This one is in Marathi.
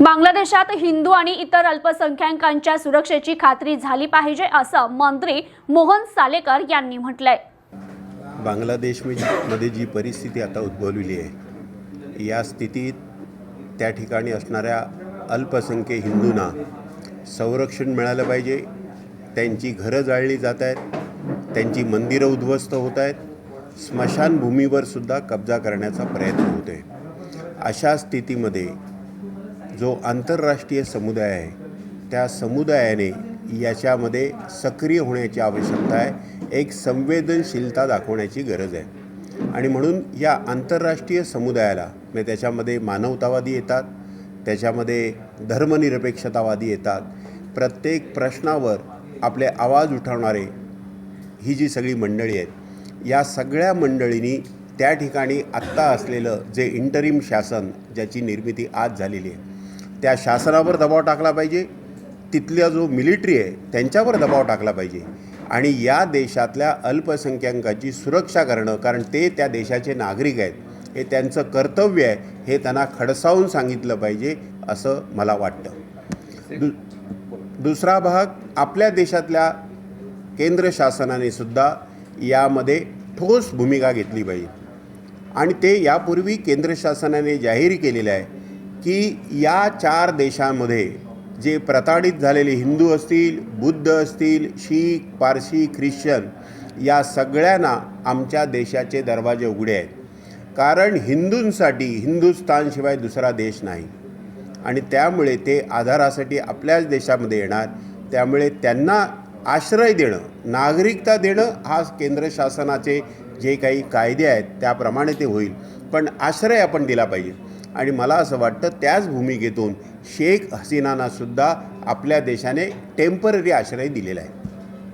बांगलादेशात हिंदू आणि इतर अल्पसंख्याकांच्या सुरक्षेची खात्री झाली पाहिजे असं मंत्री मोहन सालेकर यांनी म्हटलंय. बांगलादेशमध्ये जी परिस्थिती आता उद्भवलेली आहे या स्थितीत त्या ठिकाणी असणाऱ्या अल्पसंख्य हिंदूंना संरक्षण मिळालं पाहिजे. त्यांची घरं जाळली जात आहेत त्यांची मंदिरं उद्ध्वस्त होत आहेत स्मशानभूमीवर सुद्धा कब्जा करण्याचा प्रयत्न होतो आहे अशा स्थितीमध्ये जो आंतरराष्ट्रीय समुदाय आहे त्या समुदायाने याच्यामध्ये सक्रिय होण्याची आवश्यकता आहे एक संवेदनशीलता दाखवण्याची गरज आहे. आणि म्हणून या आंतरराष्ट्रीय समुदायाला म्हणजे त्याच्यामध्ये मानवतावादी येतात त्याच्यामध्ये धर्मनिरपेक्षतावादी येतात प्रत्येक प्रश्नावर आपले आवाज उठवणारे ही जी सगळी मंडळी आहेत या सगळ्या मंडळींनी त्या ठिकाणी आत्ता असलेलं जे इंटरिम शासन ज्याची निर्मिती आज झालेली आहे त्या शासनावर दबाव टाकला पाहिजे. तिथल्या जो मिलिटरी आहे त्यांच्यावर दबाव टाकला पाहिजे. आणि या देशातल्या अल्पसंख्याकांची सुरक्षा करणं कारण ते त्या देशाचे नागरिक आहेत हे त्यांचं कर्तव्य आहे हे त्यांना खडसावून सांगितलं पाहिजे असं मला वाटतं. दु दुसरा भाग आपल्या देशातल्या केंद्र शासनाने सुद्धा यामध्ये ठोस भूमिका घेतली पाहिजे. आणि ते यापूर्वी केंद्र शासनाने जाहीर केलेलं आहे की या चार देशांमध्ये जे प्रताडित झालेले हिंदू असतील बुद्ध असतील शीख पारसी ख्रिश्चन या सगळ्यांना आमच्या देशाचे दरवाजे उघडे आहेत. कारण हिंदूंसाठी हिंदुस्थानशिवाय दुसरा देश नाही. आणि त्यामुळे ते आधारासाठी आपल्याच देशामध्ये येणार. त्यामुळे त्यांना आश्रय देणं नागरिकता देणं हा केंद्र शासनाचे जे काही कायदे आहेत त्याप्रमाणे ते होईल. पण आश्रय आपण दिला पाहिजे. आणि मला असं वाटतं त्याच भूमिकेतून शेख हसीनानासुद्धा आपल्या देशाने टेंपररी आश्रय दिलेला आहे.